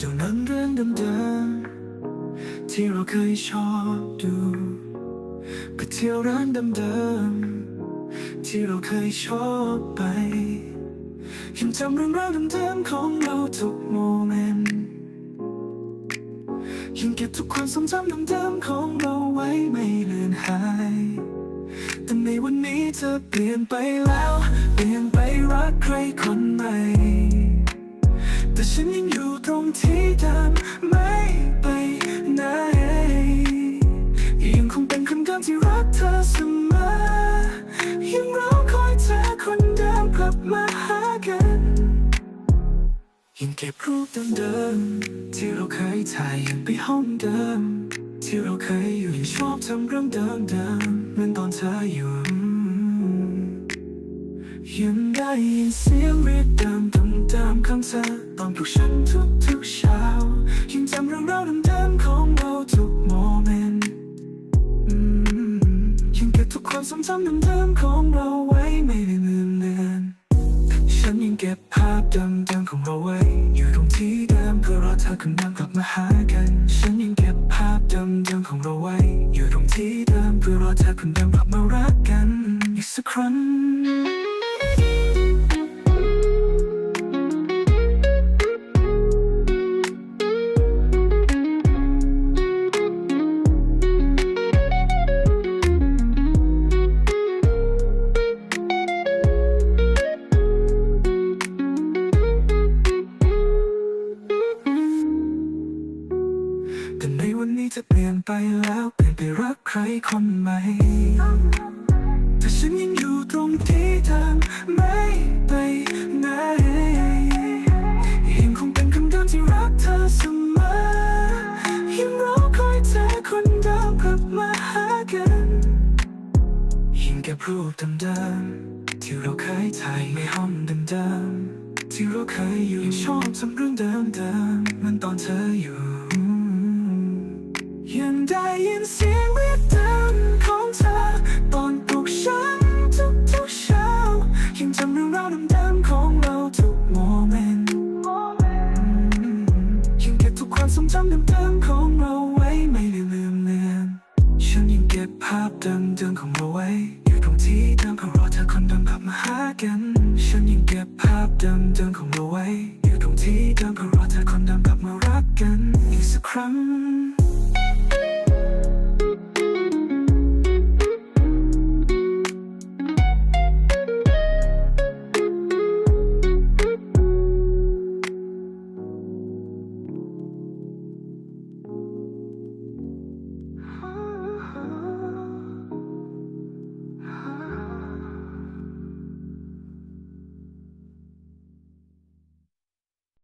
เดิมๆที่เราเคยชอบดูไปเที่ยวร้านเดิมๆที่เราเคยชอบไปยังจำเรื่องราวเดิมๆของเราทุกโมเมนต์ยังเก็บทุกความทรงจำเดิมๆของเราไว้ไม่เลือนหายแต่ในวันนี้เธอเปลี่ยนไปแล้ว เปลี่ยนไปรักใครคนใหม่ เดิมไม่ไปไหนยังคงเป็นคนเดิมที่รักเธอเสมอยังรอคอยเธอคนเดิมกลับมาหากันยังเก็บรูปเดิมๆที่เราเคยถ่ายยังไปห้องเดิม ที่เราเคยอยู่ยังชอบทำเรื่องเดิมๆเหมือนตอนเธออยู่ยังได้ยินเสียงเรียกเดิมเดิมๆของเธอตอนปลุกฉันทุก ทุกความทรงจำเดิมๆของเราไว้ไม่ได้ลืมเลือนฉันยังเก็บภาพเดิมๆของเราไว้ อยู่ตรงที่เดิมเพื่อรอเธอคนเดิมกลับมาหากัน ฉันยังเก็บภาพเดิมๆของเราไว้ อยู่ตรงที่เดิมเพื่อรอเธอคนเดิมกลับมารักกัน อีกสักครั้ง วันนี้จะเปลี่ยนไปแล้วเปลี่ยนไปรักใครคนใหม่แต่ฉันยังอยู่ตรงที่เดิมไม่ไปไหนยังคงเป็นคำเดิมที่รักเธอเสมอยังรอคอยเธอคนเดิมกลับมาหากันยิ่งเก็บรูปเดิมๆที่เราเคยถ่ายในห้องเดิมๆที่เราเคยอยู่ยชอบทำเรื่องเดิมๆเหมันตอนเธออยู่ เดิมๆของเราทุกโมเมนต์ยังเก็บทุกความทรงจำเดิมๆของเราไว้ไม่ได้ลืมเลือนฉันยังเก็บภาพเดิมๆของเราไว้อยู่ตรงที่เดิมของเราเธอคนเดิมกลับมาหากัน ฉันยังเก็บภาพเดิมๆของเราไว้อยู่ตรงที่เดิมของ